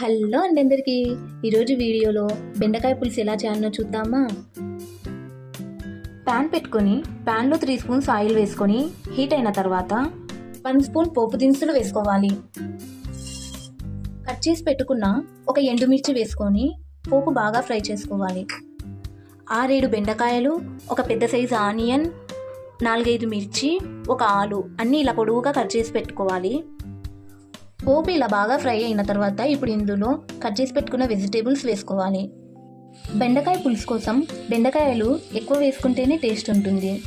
Hello అండి అందరికీ. ఈరోజు వీడియోలో బెండకాయ పులుసు ఎలా చేయాలనో చూద్దామా? ప్యాన్ పెట్టుకొని ప్యాన్లో త్రీ స్పూన్స్ ఆయిల్ వేసుకొని హీట్ అయిన తర్వాత వన్ స్పూన్ పోపు దినుసులు వేసుకోవాలి. కట్ చేసి పెట్టుకున్న ఒక ఎండుమిర్చి వేసుకొని పోపు బాగా ఫ్రై చేసుకోవాలి. ఆరేడు బెండకాయలు ఒక పెద్ద సైజు ఆనియన్ నాలుగైదు మిర్చి ఒక ఆలు అన్నీ ఇలా పొడవుగా కట్ చేసి పెట్టుకోవాలి. పోపు ఇలా బాగా ఫ్రై అయిన తర్వాత ఇప్పుడు ఇందులో కట్ చేసి పెట్టుకున్న వెజిటేబుల్స్ వేసుకోవాలి. బెండకాయ పులుసు కోసం బెండకాయలు ఎక్కువ వేసుకుంటేనే టేస్ట్ ఉంటుంది.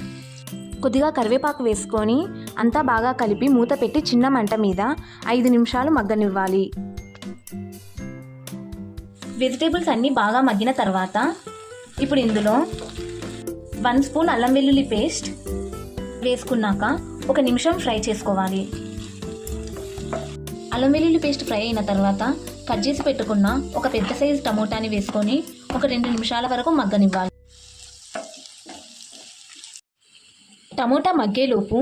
కొద్దిగా కరివేపాకు వేసుకొని అంతా బాగా కలిపి మూత పెట్టి చిన్న మంట మీద ఐదు నిమిషాలు మగ్గనివ్వాలి. వెజిటేబుల్స్ అన్నీ బాగా మగ్గిన తర్వాత ఇప్పుడు ఇందులో వన్ స్పూన్ అల్లం వెల్లుల్లి పేస్ట్ వేసుకున్నాక ఒక నిమిషం ఫ్రై చేసుకోవాలి. అల్లం వెల్లుల్లి పేస్ట్ ఫ్రై అయిన తర్వాత కట్ చేసి పెట్టుకున్న ఒక పెద్ద సైజు టమోటాని వేసుకొని ఒక రెండు నిమిషాల వరకు మగ్గనివ్వాలి. టమోటా మగ్గేలోపు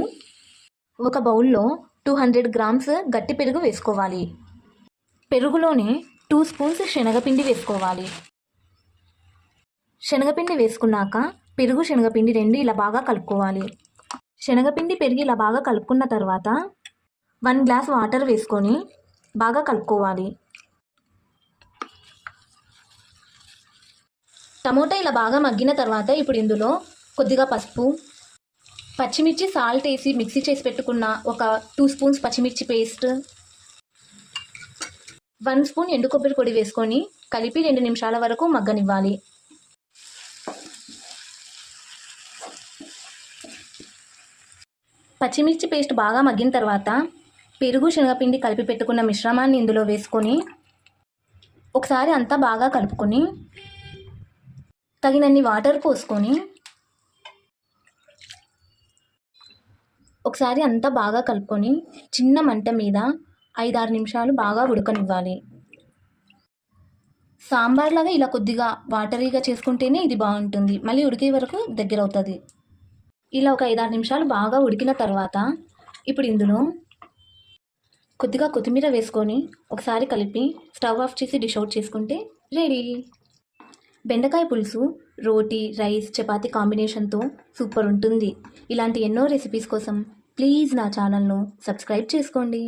ఒక బౌల్లో టూ హండ్రెడ్ గ్రామ్స్ గట్టి పెరుగు వేసుకోవాలి. పెరుగులోనే టూ స్పూన్స్ శనగపిండి వేసుకోవాలి. శనగపిండి వేసుకున్నాక పెరుగు శనగపిండి రెండు ఇలా బాగా కలుపుకోవాలి. శనగపిండి పెరిగి ఇలా బాగా కలుపుకున్న తర్వాత వన్ గ్లాస్ వాటర్ వేసుకొని బాగా కలుపుకోవాలి. టమోటా ఇలా బాగా మగ్గిన తర్వాత ఇప్పుడు ఇందులో కొద్దిగా పసుపు పచ్చిమిర్చి సాల్ట్ వేసి మిక్సీ చేసి పెట్టుకున్న ఒక టూ స్పూన్స్ పచ్చిమిర్చి పేస్ట్ వన్ స్పూన్ ఎండు కొబ్బరి పొడి వేసుకొని కలిపి రెండు నిమిషాల వరకు మగ్గనివ్వాలి. పచ్చిమిర్చి పేస్ట్ బాగా మగ్గిన తర్వాత పెరుగు శనగపిండి కలిపి పెట్టుకున్న మిశ్రమాన్ని ఇందులో వేసుకొని ఒకసారి అంతా బాగా కలుపుకొని తగినన్ని వాటర్ పోసుకొని ఒకసారి అంతా బాగా కలుపుకొని చిన్న మంట మీద ఐదారు నిమిషాలు బాగా ఉడకనివ్వాలి. సాంబార్ లాగా ఇలా కొద్దిగా వాటరీగా చేసుకుంటేనే ఇది బాగుంటుంది. మళ్ళీ ఉడికే వరకు దగ్గర అవుతుంది. ఇలా ఒక ఐదారు నిమిషాలు బాగా ఉడికిన తర్వాత ఇప్పుడు ఇందులో కొద్దిగా కొత్తిమీర వేసుకొని ఒకసారి కలిపి స్టవ్ ఆఫ్ చేసి డిష్ అవుట్ చేసుకుంటే రెడీ. బెండకాయ పులుసు రోటీ రైస్ చపాతీ కాంబినేషన్తో సూపర్ ఉంటుంది. ఇలాంటి ఎన్నో రెసిపీస్ కోసం ప్లీజ్ నా ఛానల్ను సబ్స్క్రైబ్ చేసుకోండి.